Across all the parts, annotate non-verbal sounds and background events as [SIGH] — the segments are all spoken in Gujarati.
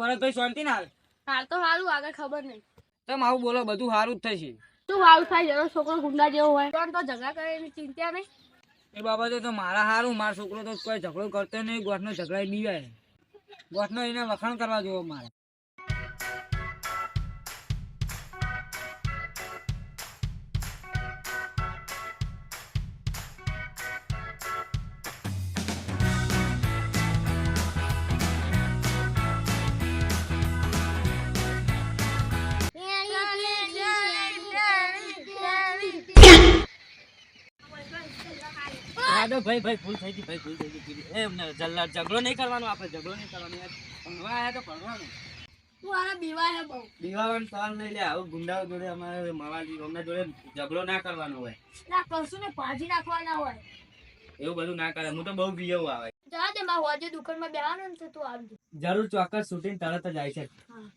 ભરતભાઈ શાંતિ ના આવે. હાલ તો સારું આગળ ખબર નહીં. તમે આવું બોલો બધું સારું જ થશે. શું સારું થાય? જેનો છોકરો ગુંડા જેવો હોય. પણ તો ઝઘડા કરે એની ચિંતા નહીં? એ બાબતે તો મારા સારું મારો છોકરો તો કોઈ ઝઘડો કરતો નહીં ગોઠનો ઝઘડા બીવાય ગોઠનો એને વખાણ કરવા જોવો મારે. રાડો ભાઈ ભાઈ ભૂલ થઈ ગઈ ભાઈ ભૂલ થઈ ગઈ એ જલ્લા ઝઘડો નહીં કરવાનો આપણે ઝઘડો નહીં કરવાનો. યાર ભણવા આયા તો ભણવાનું. તું આને બીવાય હે બહુ. દીવાવાનો સવાલ નહીં લે આવું ગુંડાઓ જોડે અમારે મારા અમને જોડે ઝઘડો ના કરવાનો હોય. ના કશું ને ભાજી નાખવાના હોય. એવું બધું ના કરે. હું તો બહુ બીયવું આવે. જા દે મારા હોજે દુકાનમાં બેહવાનો ને તું આવજો. જરૂર ચોક્કસ શૂટિંગ તરત જ આવી છે. હા.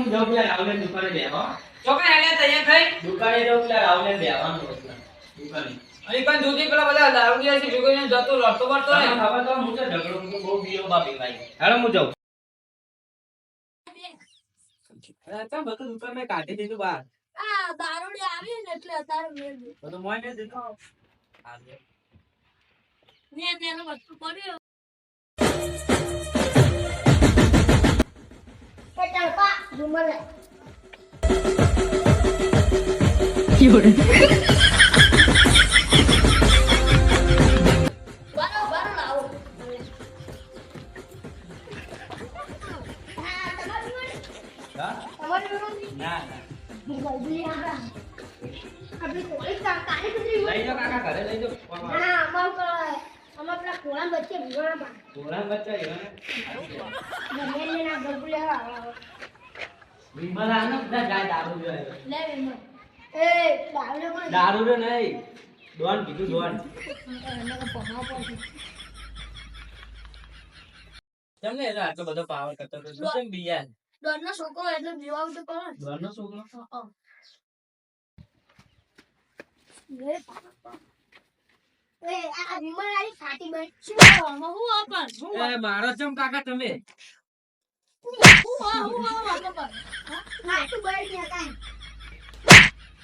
હું જાઉં રાવલે દુકાને બેહો. ચોકા આલે તૈયાર થઈ? દુકાને જાઉં રાવલે બેહવાનું દુકાને. અહીં પણ જોતી પેલા બધા દારૂડિયા છે જોઈને જતો લડતો પડતો ને ખબર તો હું તો ઝઘડો હું બહુ બીયો બાપી ભાઈ હાલો હું જાઉં. અચ્છા બધું દુકાન મેં કાઢી દીધું બહાર. આ દારૂડી આવી ને એટલે અત્યારે મેળ બધું મોય ને દીધું. ને તેનો વસ્તુ પડ્યો બારો બારો લાવો હા? ના આનો બધા જાઓ દારૂ બચ્ચા એવા વિમલ એ દારૂ કોણ દારૂ રે નહીં ડોન કીધું દોન તમને એટલે આટલો બધો પાવર કરતો તો શું કેમ બિયાર દોડનો છોકરો? એટલે જીવાવ તો કોણ ડોન નો છોકરો. લે વિમલ મારો ચમ કાકા તમે?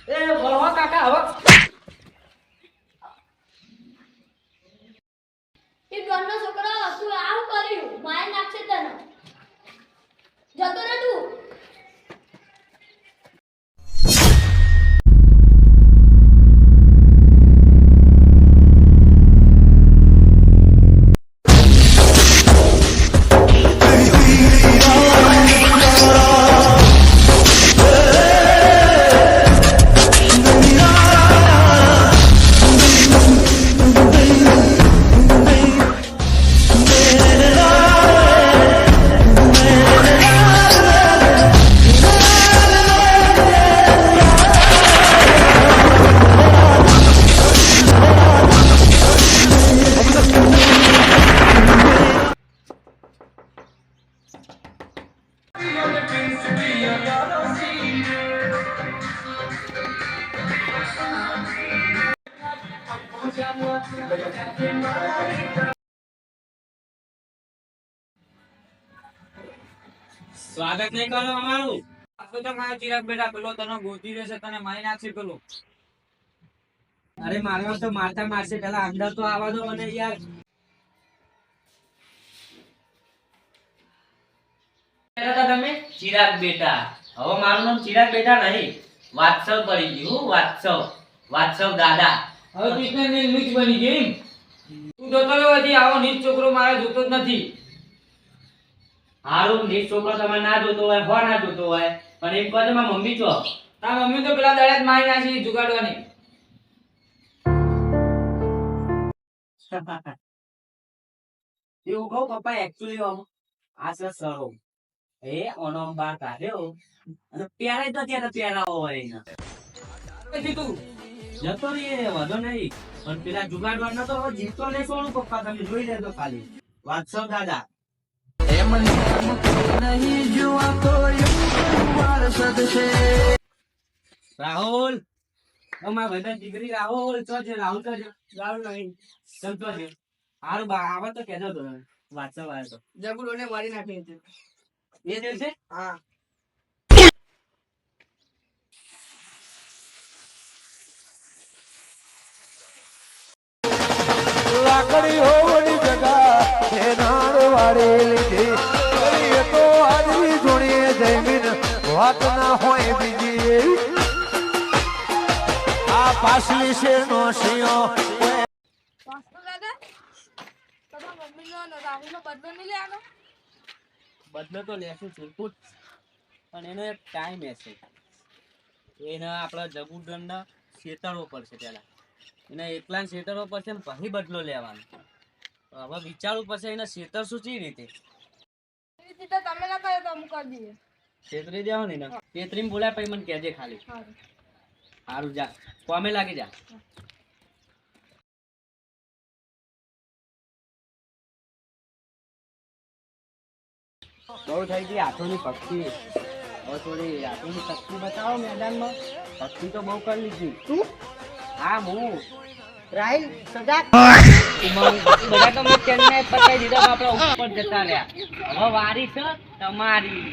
એ બોલો કાકા એ દોડનો છોકરો, તું આવું કર્યું? માય નાખશે તને. જતો ને તું. સ્વાગત નહીં કરો અમારું. આખો તો મારો ચિરાગ બેટા પેલો તને ગોતી રહેશે તને મારી નાખશે પેલો. અરે મારવા તો મારતા મારશે, પેલા અંદર તો આવવા દો મને યાર. ચિરાગ બેટા. હવે મારું નામ ચિરાગ બેટા નહીં. વાત્સવ પડી ગયું વાત્સવ. વાત્સવ દાદા. હવે કૃષ્ણ ને નીચ બની ગઈ તું જોતો રહ્યો હતી આવો નીચ છોકરો મારે જોતો જ નથી. હારું નીચ છોકરો તમે ના જોતો હોય હો ના જોતો હોય. પણ એમ કહો મારી મમ્મી છો? તાર મમ્મી તો પેલા દાડા જ મારી નાખી જુગાડવાની. [LAUGHS] એવું કહું પપ્પા એકચ્યુઅલી આમ આ છે સરો એ ઓનો બા બાર કાઢ્યો. અને પ્યારા તો ત્યારે પ્યારા હોય એના પછી તું જતો રહીએ વધો નહીં. પણ પેલા જુગાડવાનો તો જીતો જીતતો ને સોનું પપ્પા તમે જોઈ લેજો ખાલી. વાંચશો દાદા. રાહુલ અમારા મારા ભાઈબંધ દીકરી રાહુલ તો છે રાહુલ તો છે? રાહુલ નહીં. ચલ તો છે. હારું બા આવા તો કેજો તો. વાંચો આવે તો. જબુલોને મારી નાખી છે એ દિવસે હા. લાકડી હોવડી જગા તે નાળ વાળી લીધી તો આજની જોડીએ જમીન વાત ના હોય બીજી. આ પાછલી છે શિયો વાસ્તુ દાદા તમારા મમ્મીનો અને રાહુલનો બદલો નહીં લેવાનો? બદલો તો લેશું ચૂરકુટ પણ એનો એક ટાઈમ હશે એને આપણા જબુડનના ખેતરો પડશે પેલા એના એકલા ખેતરો પડશે ને પછી બદલો લેવાનો. હવે વિચારવું પડશે એના ખેતર શું ચી રીતે. તમે ના કરો તો અમુક કરી દઈએ છેતરી દેવો ને એને. છેતરીને બોલાય પછી મને કહેજે ખાલી. સારું જા. કોમે લાગી જા. બહુ થઈ ગઈ હાથોની પક્ષી. હવે થોડી હાથોની શક્તિ બતાવો મેદાનમાં. પક્ષી તો બહુ કરી લીધી. તું હા હું. રાહિલ સદા બધા તો મેં તેમને પતાવી દીધા આપણે ઉપર જતા રહ્યા. હવે વારી છે તમારી.